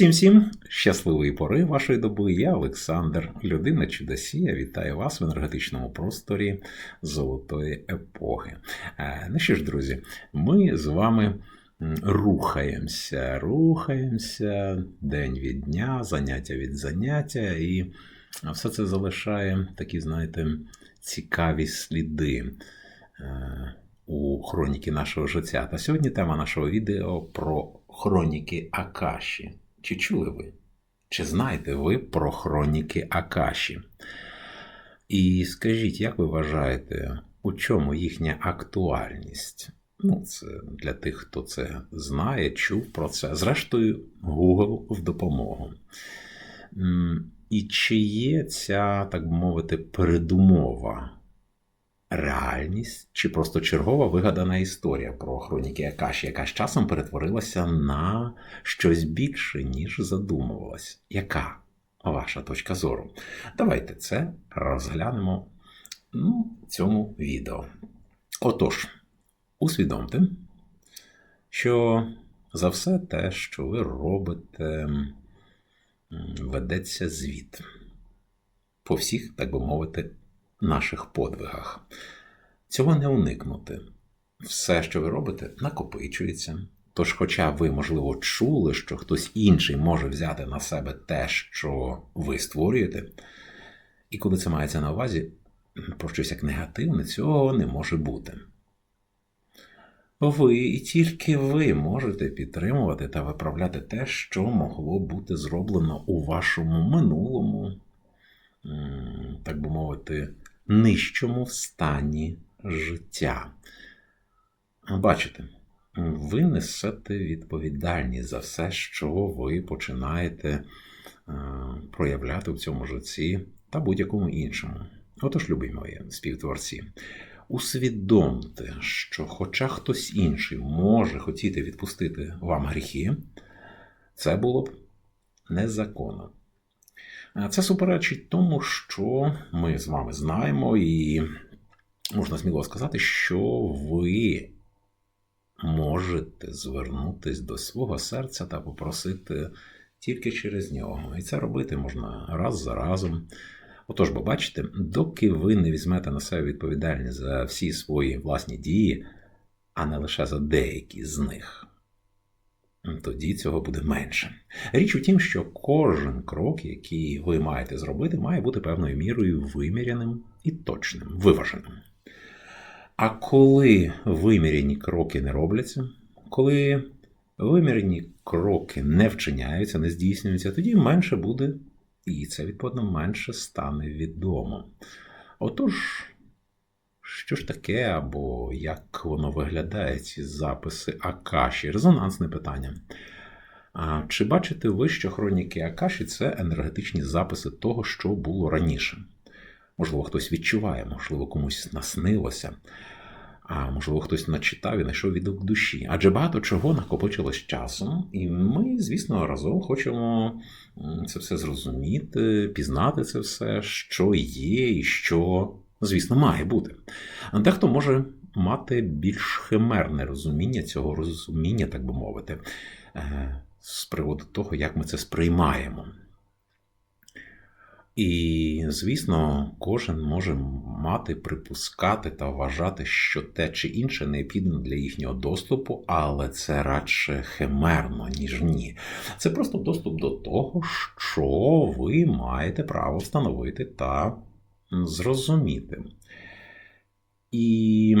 Всім всім щасливої пори вашої доби. Я Олександр, людина чудосія. Вітаю вас в енергетичному просторі золотої епохи. Е, Ну що ж, друзі, ми з вами рухаємося, рухаємося день від дня, заняття від заняття, і все це залишає такі, знаєте, цікаві сліди. е, У хроніки нашого життя. Та сьогодні тема нашого відео про хроніки Акаші. Чи чули ви? Чи знаєте ви про хроніки Акаші? І скажіть, як ви вважаєте, у чому їхня актуальність? Ну, це для тих, хто це знає, чув про це. Зрештою, Google в допомогу. І чи є ця, так би мовити, передумова? Реальність чи просто чергова вигадана історія про хроніки Акаші, яка з часом перетворилася на щось більше, ніж задумувалась. Яка ваша точка зору? Давайте це розглянемо ну, в цьому відео. Отож, усвідомте, що за все те, що ви робите, ведеться звіт по всіх, так би мовити, наших подвигах. Цього не уникнути. Все, що ви робите, накопичується. Тож, хоча ви, можливо, чули, що хтось інший може взяти на себе те, що ви створюєте, і коли це мається на увазі, про щось як негативне, цього не може бути. Ви і тільки ви можете підтримувати та виправляти те, що могло бути зроблено у вашому минулому, так би мовити, нижчому стані життя. Бачите, ви несете відповідальність за все, що ви починаєте е, проявляти в цьому житті та будь-якому іншому. Отож, любі мої співтворці, усвідомте, що, хоча хтось інший може хотіти відпустити вам гріхи, це було б незаконно. Це суперечить тому, що ми з вами знаємо, і можна сміло сказати, що ви можете звернутися до свого серця та попросити тільки через нього. І це робити можна раз за разом. Отож, бо бачите, доки ви не візьмете на себе відповідальність за всі свої власні дії, а не лише за деякі з них, тоді цього буде менше. Річ у тім, що кожен крок, який ви маєте зробити, має бути певною мірою виміряним і точним, виваженим. А коли виміряні кроки не робляться, коли виміряні кроки не вчиняються, не здійснюються, тоді менше буде, і це відповідно менше стане відомо. Отож, що ж таке, або як воно виглядає, ці записи Акаші? Резонансне питання. А Чи бачите ви, що хроніки Акаші це енергетичні записи того, що було раніше? Можливо, хтось відчуває, можливо, комусь наснилося, а можливо, хтось начитав і знайшов відгук душі. Адже багато чого накопичилось часом, і ми, звісно, разом хочемо це все зрозуміти, пізнати це все, що є і що, звісно, має бути. Дехто може мати більш химерне розуміння цього розуміння, так би мовити, е, з приводу того, як ми це сприймаємо. І, звісно, кожен може мати, припускати та вважати, що те чи інше необхідно для їхнього доступу, але це радше химерно, ніж ні. Це просто доступ до того, що ви маєте право встановити та зрозуміти. І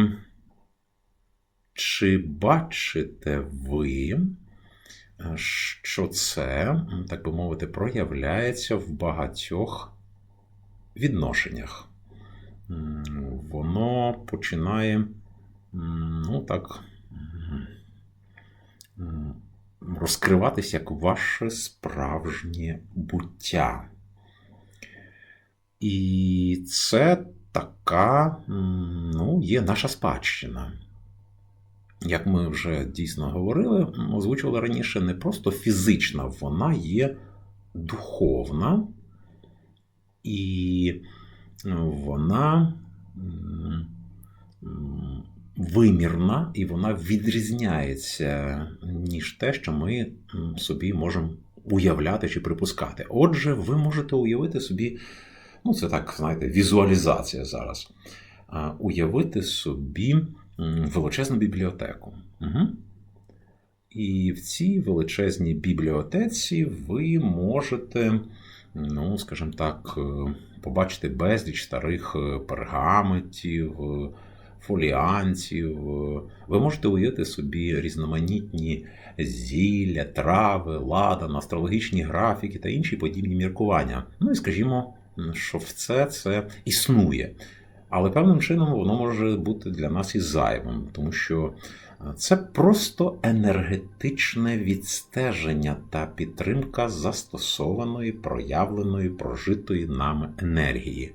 чи бачите ви, що це, так би мовити, проявляється в багатьох відношеннях. Воно починає, ну так, м, розкриватися як ваше справжнє буття. І це така, ну, є наша спадщина як ми вже дійсно говорили, озвучували раніше, не просто фізична, вона є духовна, і вона м, м, вимірна, і вона відрізняється, ніж те, що ми собі можемо уявляти чи припускати. Отже, ви можете уявити собі, ну це так, знаєте, візуалізація зараз. Уявити собі величезну бібліотеку. Угу. І в цій величезній бібліотеці ви можете, ну, скажімо так, е, побачити безліч старих е, пергаментів, е, фоліантів. Ви можете уявити собі різноманітні зілля, трави, ладан, астрологічні графіки та інші подібні міркування. Ну і скажімо, що все це існує. Але певним чином воно може бути для нас і зайвим, тому що це просто енергетичне відстеження та підтримка застосованої, проявленої, прожитої нами енергії.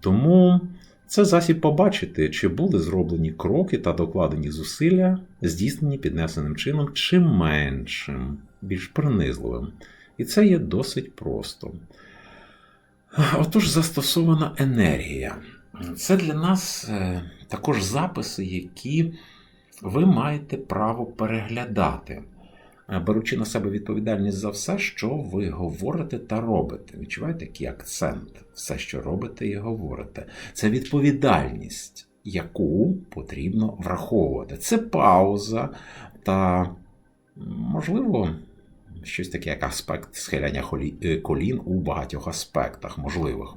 Тому це засіб побачити, чи були зроблені кроки та докладені зусилля, здійснені піднесеним чином, чи меншим, більш принизливим. І це є досить просто. Отож, застосована енергія. Це для нас е, також записи, які ви маєте право переглядати, е, беручи на себе відповідальність за все, що ви говорите та робите. Відчуваєте такий акцент, все, що робите і говорите. Це відповідальність, яку потрібно враховувати. Це пауза та, можливо, щось таке, як аспект схиляння е, колін у багатьох аспектах можливих.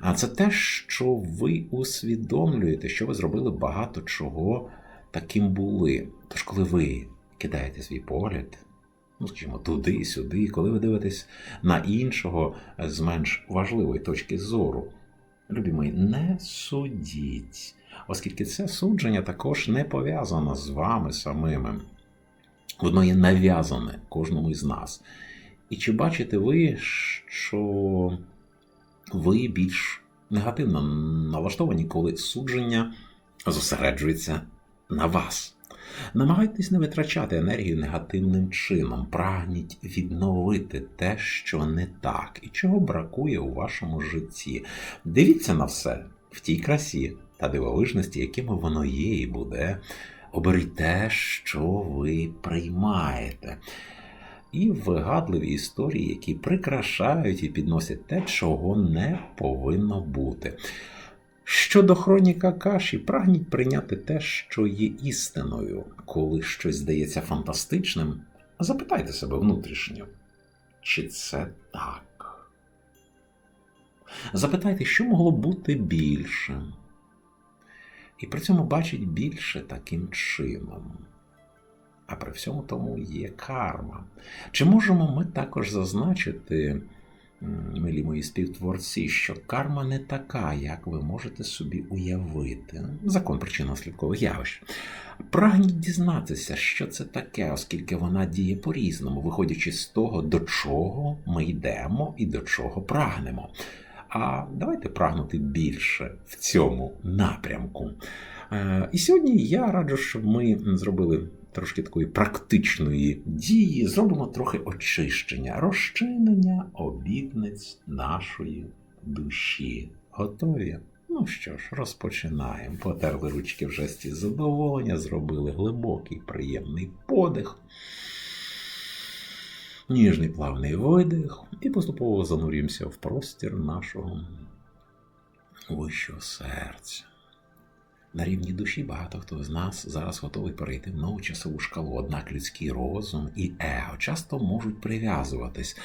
А це те, що ви усвідомлюєте, що ви зробили багато чого таким були. Тож, коли ви кидаєте свій погляд, ну скажімо, туди, сюди, коли ви дивитесь на іншого з менш важливої точки зору, любі не судіть, оскільки це судження також не пов'язано з вами самими. Воно є нав'язане кожному із нас. І чи бачите ви, що ви більш негативно налаштовані, коли судження зосереджується на вас? Намагайтесь не витрачати енергію негативним чином, прагніть відновити те, що не так, і чого бракує у вашому житті. Дивіться на все в тій красі та дивовижності, якими воно є і буде. Оберіть те, що ви приймаєте. І вигадливі історії, які прикрашають і підносять те, чого не повинно бути. Щодо хроніка каші, прагніть прийняти те, що є істиною. Коли щось здається фантастичним, запитайте себе внутрішньо, чи це так? Запитайте, що могло бути більшим. І при цьому бачить більше таким чином. А при всьому тому є карма. Чи можемо ми також зазначити, милі мої співтворці, що карма не така, як ви можете собі уявити? Закон причинно-слідкових явищ. Прагніть дізнатися, що це таке, оскільки вона діє по-різному, виходячи з того, до чого ми йдемо і до чого прагнемо. А давайте прагнути більше в цьому напрямку. Е, І сьогодні я раджу, щоб ми зробили трошки такої практичної дії, зробимо трохи очищення, розчинення обітниць нашої душі. Готові? Ну що ж, розпочинаємо. Потерли ручки в жесті задоволення, зробили глибокий, приємний подих. Ніжний плавний видих, і поступово занурюємося в простір нашого вищого серця. На рівні душі багато хто з нас зараз готовий перейти в нову часову шкалу, однак людський розум і его часто можуть прив'язуватись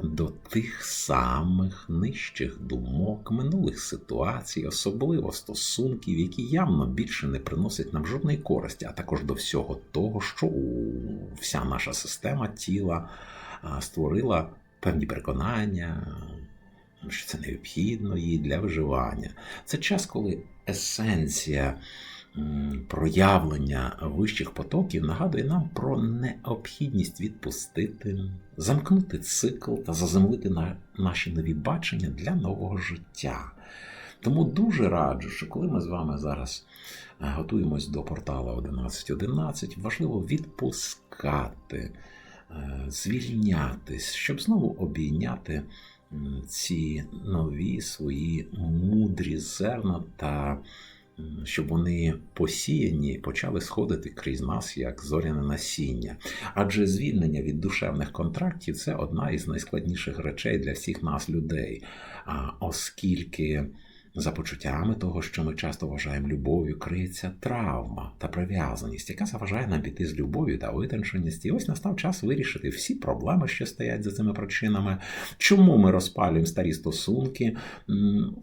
до тих самих нижчих думок, минулих ситуацій, особливо стосунків, які явно більше не приносять нам жодної користі, а також до всього того, що вся наша система тіла створила певні переконання, що це необхідно їй для виживання. Це час, коли есенція проявлення вищих потоків нагадує нам про необхідність відпустити, замкнути цикл та заземлити на наші нові бачення для нового життя. Тому дуже раджу, що коли ми з вами зараз е, готуємось до портала 11.11, важливо відпускати, звільнятись, щоб знову обійняти ці нові свої мудрі зерна та щоб вони посіяні почали сходити крізь нас як зоряне насіння. Адже звільнення від душевних контрактів це одна із найскладніших речей для всіх нас, людей. Оскільки за почуттями того, що ми часто вважаємо любов'ю, криється травма та прив'язаність, яка заважає нам піти з любов'ю та витонченість. І ось настав час вирішити всі проблеми, що стоять за цими причинами, чому ми розпалюємо старі стосунки,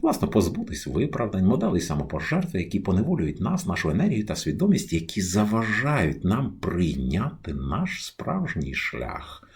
власне, позбутись виправдань, моделей самопожертви, які поневолюють нас, нашу енергію та свідомість, які заважають нам прийняти наш справжній шлях.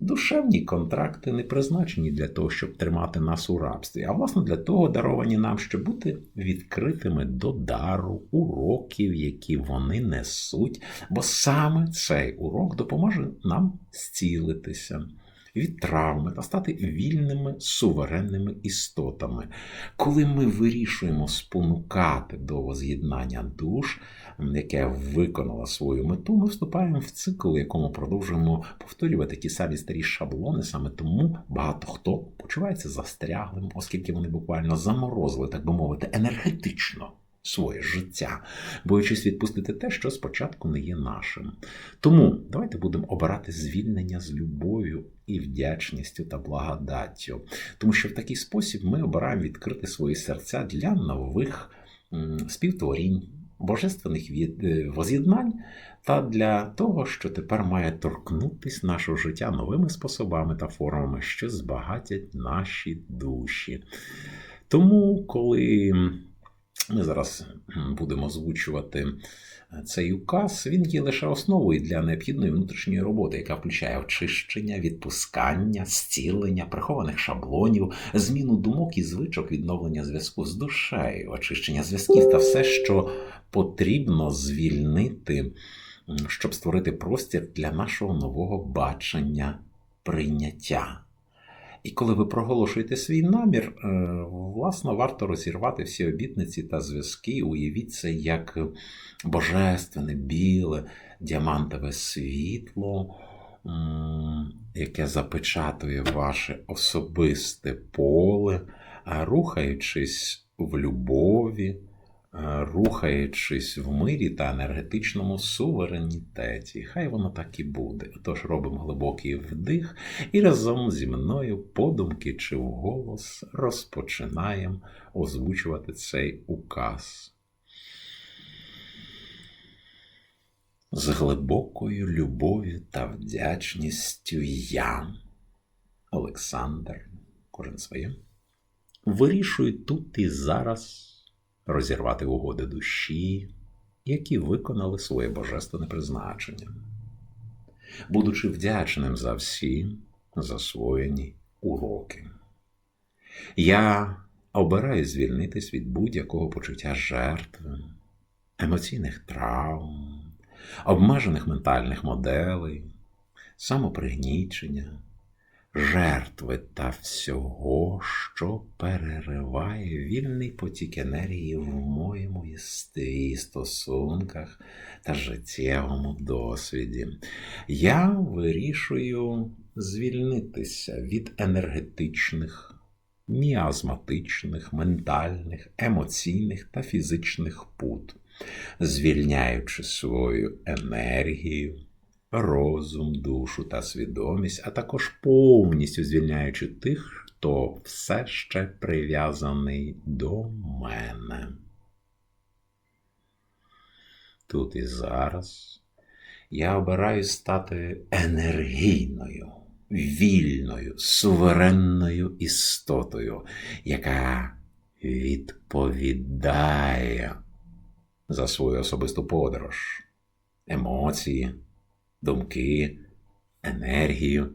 Душевні контракти не призначені для того, щоб тримати нас у рабстві, а власне для того даровані нам, щоб бути відкритими до дару, уроків, які вони несуть, бо саме цей урок допоможе нам зцілитися від травми та стати вільними суверенними істотами. Коли ми вирішуємо спонукати до воз'єднання душ, яке виконало свою мету, ми вступаємо в цикл, якому продовжуємо повторювати ті самі старі шаблони. Саме тому багато хто почувається застряглим, оскільки вони буквально заморозили, так би мовити, енергетично. Своє життя, боючись відпустити те, що спочатку не є нашим. Тому давайте будемо обирати звільнення з любов'ю і вдячністю та благодаттю, тому що в такий спосіб ми обираємо відкрити свої серця для нових співтворінь, божественних е, воз'єднань та для того, що тепер має торкнутись нашого життя новими способами та формами, що збагатять наші душі. Тому, коли ми зараз будемо озвучувати е, цей указ, він є лише основою для необхідної внутрішньої роботи, яка включає очищення, відпускання, зцілення, прихованих шаблонів, зміну думок і звичок, відновлення зв'язку з душею, очищення зв'язків та все, що потрібно звільнити, щоб створити простір для нашого нового бачення прийняття. І коли ви проголошуєте свій намір, власне, варто розірвати всі обітниці та зв'язки. Уявіть це як божественне, біле, діамантове світло, яке запечатує ваше особисте поле, рухаючись в любові, рухаючись в мирі та енергетичному суверенітеті. Хай воно так і буде. Тож робимо глибокий вдих і разом зі мною подумки чи вголос розпочинаємо озвучувати цей указ. З глибокою любов'ю та вдячністю я, Олександр, кожен своє, вирішую тут і зараз розірвати угоди душі, які виконали своє божественне призначення, будучи вдячним за всі засвоєні уроки. Я обираю звільнитись від будь-якого почуття жертви, емоційних травм, обмежених ментальних моделей, самопригнічення, жертви та всього, що перериває вільний потік енергії в моєму єстві, стосунках та життєвому досвіді. Я вирішую звільнитися від енергетичних, міазматичних, ментальних, емоційних та фізичних пут, звільняючи свою енергію, розум, душу та свідомість, а також повністю звільняючи тих, хто все ще прив'язаний до мене. Тут і зараз я обираю стати енергійною, вільною, суверенною істотою, яка відповідає за свою особисту подорож, емоції, думки, енергію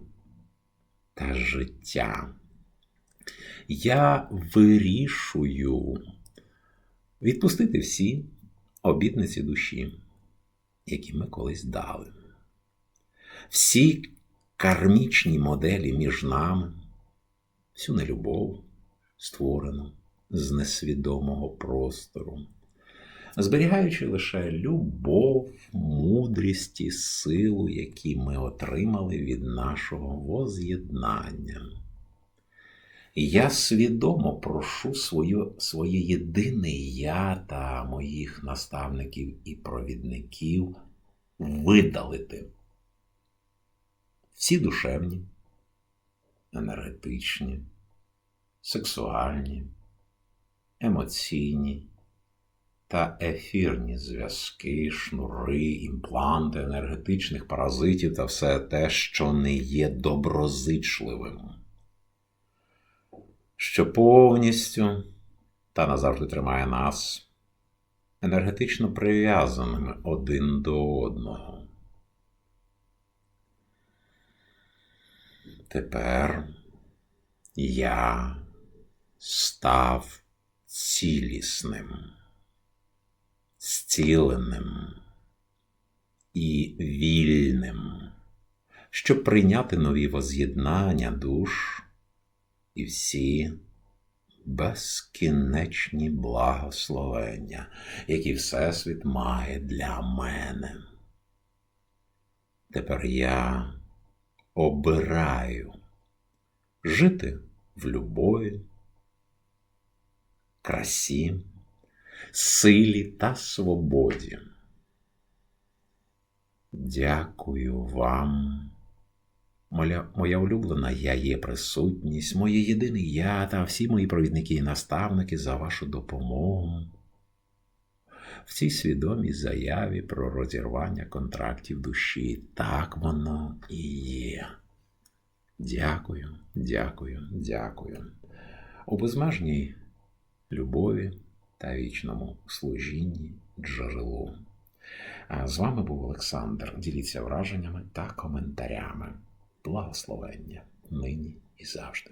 та життя. Я вирішую відпустити всі обітниці душі, які ми колись дали. Всі кармічні моделі між нами, всю нелюбов, створену з несвідомого простору, зберігаючи лише любов, мудрість і силу, які ми отримали від нашого воз'єднання. Я свідомо прошу свою, своє єдине я та моїх наставників і провідників видалити всі душевні, енергетичні, сексуальні, емоційні та ефірні зв'язки, шнури, імпланти енергетичних паразитів та все те, що не є доброзичливим, що повністю та назавжди тримає нас енергетично прив'язаними один до одного. Тепер я став цілісним, зціленим і вільним, щоб прийняти нові воз'єднання душ і всі безкінечні благословення, які Всесвіт має для мене. Тепер я обираю жити в любові, красі, силі та свободі. Дякую вам, моя, моя улюблена я є присутність, моє єдине я та всі мої провідники і наставники за вашу допомогу. В цій свідомій заяві про розірвання контрактів душі. Так воно і є. Дякую, дякую, дякую. У безмежній любові та вічному служінні джерелу. А з вами був Олександр. Діліться враженнями та коментарями. Благословення нині і завжди.